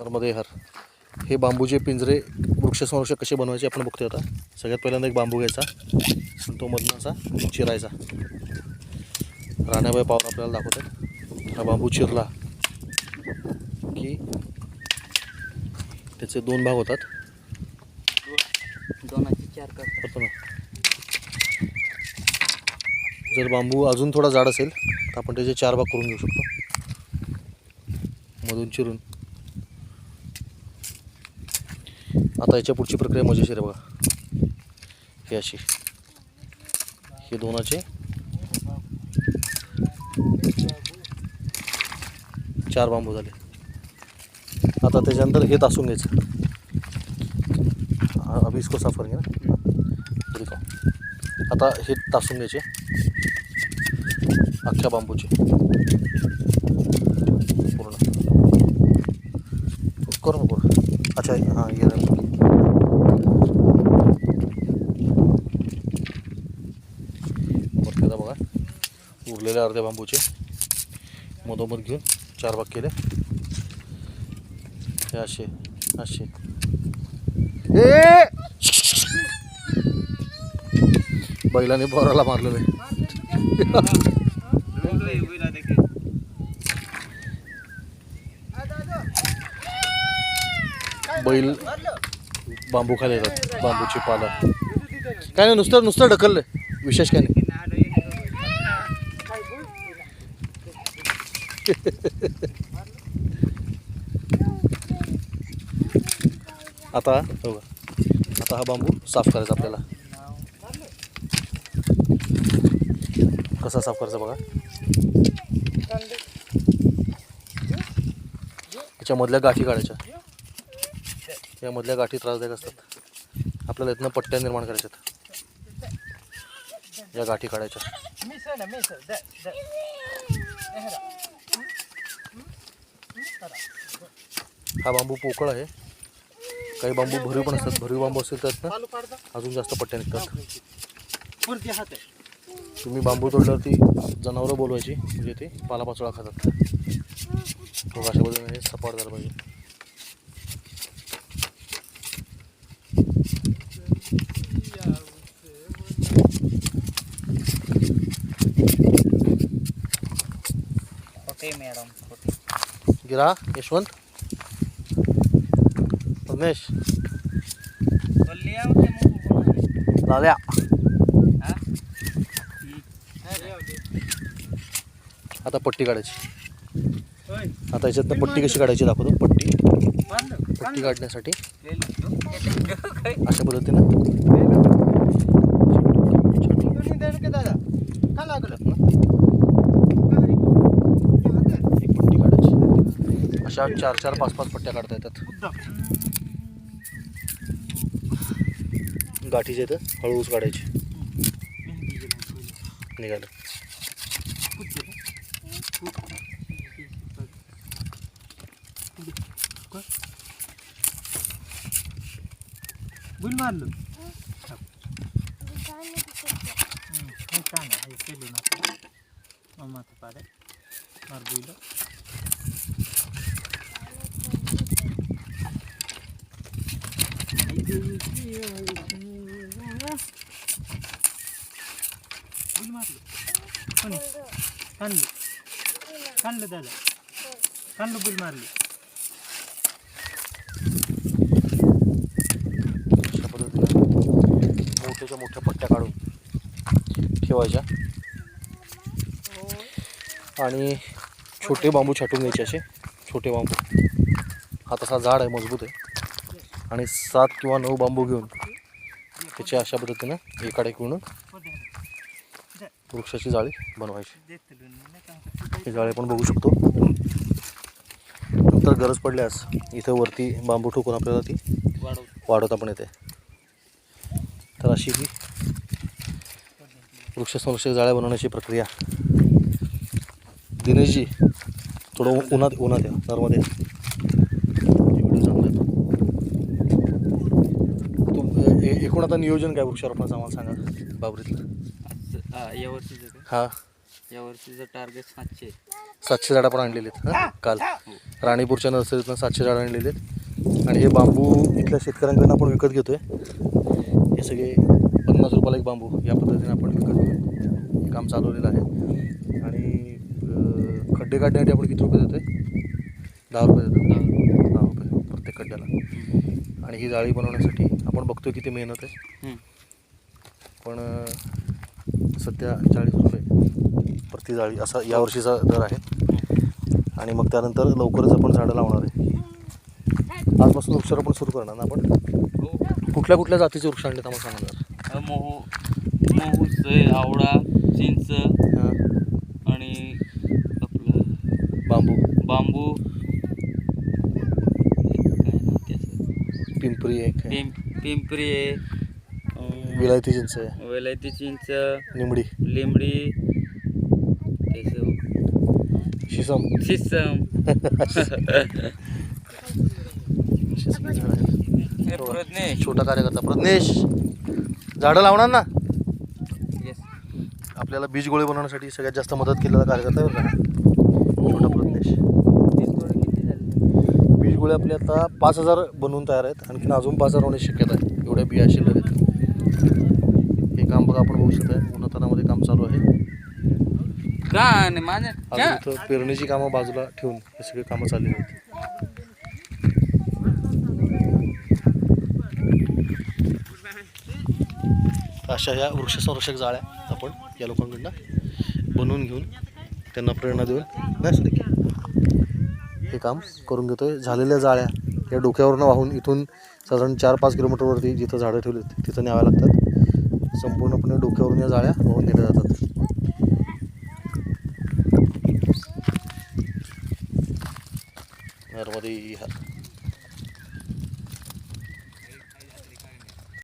नर्मदे हर. हे बांबूचे पिंजरे वृक्ष संरक्षक कसे बनवायचे आपण बघतोय आता. सगळ्यात पहिल्यांदा एक बांबू घ्यायचा आणि तो मधनं असा चिरायचा. राणाबाई पावर आपल्याला दाखवतात. हा बांबू चिरला की त्याचे दोन भाग होतात. जर बांबू अजून थोडा जाड असेल तर आपण त्याचे चार भाग करून घेऊ शकतो. मधून चिरून. आता याच्या पुढची प्रक्रिया मजेशीर आहे बघा. हे अशी. हे दोनाचे. चार बांबू झाले. आता त्याच्यानंतर हे तासून घ्यायचं. हा, इसको साफ करेंगे ना? हे आता हे तासून घ्यायचे. अख्ख्या बांबूचे. पूर्ण. करू नको. अच्छा हां ये रहा. वरती आता बघा उरलेले अर्ध्या बांबूचे. मधोमध घेऊन चार भाग केले. हे असे असे. बैलाने बोराला मारलेलं आहे बैल बांबू खाली येतात बांबूची पाला काय नाही नुसतं नुसतं ढकललं विशेष काय नाही. आता हो आता हा बांबू साफ करायचा आपल्याला. कसा साफ करायचा बघा. याच्या मधल्या गाठी काढायच्या. या मधल्या गाठी त्रासदायक असतात. आपल्याला इथनं पट्ट्या निर्माण करायच्यात. या गाठी काढायच्या. हा बांबू पोकळ आहे. काही बांबू भरीव पण असतात. भरीव बांबू असेल त्यातनं अजून जास्त पट्ट्या निघतात. तुम्ही बांबू तोडल्यावरती जनावरं बोलवायची. म्हणजे ते पालापाचोळा खातात. मग अशा पद्धतीने हे सपाट झालं पाहिजे. मॅडम गिरा यशवंत? रमेश लाल्या? आता पट्टी काढायची. आता याच्यात पट्टी कशी काढायची दाखवतो. पट्टी. पट्टी काढण्यासाठी. अशा पद्धतीनं एक पट्टी काढायची अशा चार चार पाच पाच पट्ट्या काढता येतात. गाठीचे तर हळूच काढायची. निघालं. बुल मारलं पाडे मार बुल बुल मारलं कोणी काढलं काढलं दादा काढलं बुल मारली अशा पद्धतीनं मोठ्याच्या मोठ्या पट्ट्या काढून ठेवायच्या. आणि छोटे बांबू छाटून घ्यायचे असे. छोटे बांबू. हा तसा झाड आहे मजबूत आहे. आणि सात किंवा नऊ बांबू घेऊन त्याच्या अशा पद्धतीनं एकाडे करून वृक्षाची जाळी बनवायची. ही जाळे पण बघू शकतो. नंतर गरज पडल्यास इथं वरती बांबू ठोकून आपल्याला ती वाढवता पण येते. तर अशी ही वृक्ष संरक्षक जाळ्या बनवण्याची प्रक्रिया. दिनेशजी थोडं उन्हात उन्हात या नर्मदे ए- एकूण आता नियोजन काय वृक्षारोपणाचं आम्हाला सांगा. बाबरीतलं. या वर्षीचं हा. या वर्षीचं टार्गेट सातशे. सातशे झाडं पण आणलेली आहेत हां? काल. हो. राणीपूरच्या नर्सरीतनं सातशे झाडं आणलेले आहेत. आणि हे बांबू इथल्या शेतकऱ्यांकडून आपण विकत घेतोय. हे सगळे पन्नास रुपयाला एक बांबू या पद्धतीने आपण विकत घेऊन हे काम चालवलेलं आहे. आणि अं, खड्डे काढण्यासाठी आपण किती रुपये देतोय? दहा रुपये देतो दहा रुपये प्रत्येक खड्ड्याला. आणि ही जाळी बनवण्यासाठी आपण बघतोय किती मेहनत आहे. पण सध्या चाळीस रुपये प्रति जाळी असा यावर्षीचा दर आहे. आणि मग त्यानंतर लवकरच आपण झाडं लावणार आहे. आजपासून वृक्षारोपण सुरू करणार ना आपण? हो. कुठल्या कुठल्या जातीचे वृक्ष आणले आम्हाला सांगा जरा. मोहू मोहूच आहे आवळा चिंच हां आणि आपलं बांबू बांबू काय नाव त्याचं? पिंपरी एक आहे पिं पिंपरी आहे. अं, विलायती चिंच आहे वेलायती चिंच लिंबडी. त्याचं शिसम. शिसम. झाडं. हे प्रज्ञेश. छोटा कार्यकर्ता प्रज्ञेश. झाडं लावणार ना? येस आपल्याला बीज गोळे बनवण्यासाठी सगळ्यात जास्त मदत केलेला कार्यकर्ता आहे बरं का छोटा प्रज्ञेश किती झाले बीज गोळे आपले आता पाच हजार बनवून तयार आहेत. आणखीन अजून पाच हजार होण्याची शक्यता आहे. एवढ्या बिया शिल्लक आहेत. हे काम बघा आपण बघू शकता उन्हातानामध्ये काम चालू आहे. का माझ्या पेरणीची कामं बाजूला ठेवून हे सगळे कामं चाललेली आहेत. अशा ह्या वृक्ष संरक्षक जाळ्या आपण या लोकांकडनं बनवून घेऊन त्यांना प्रेरणा देऊन. हे काम करून घेतोय. झालेल्या जाळ्या या डोक्यावरनं वाहून इथून साधारण चार पाच किलोमीटरवरती जिथं झाडं ठेवली तिथं न्याव्या लागतात. संपूर्णपणे डोक्यावरून या जाळ्या वाहून नेल्या जातात. नर्मदे ह्या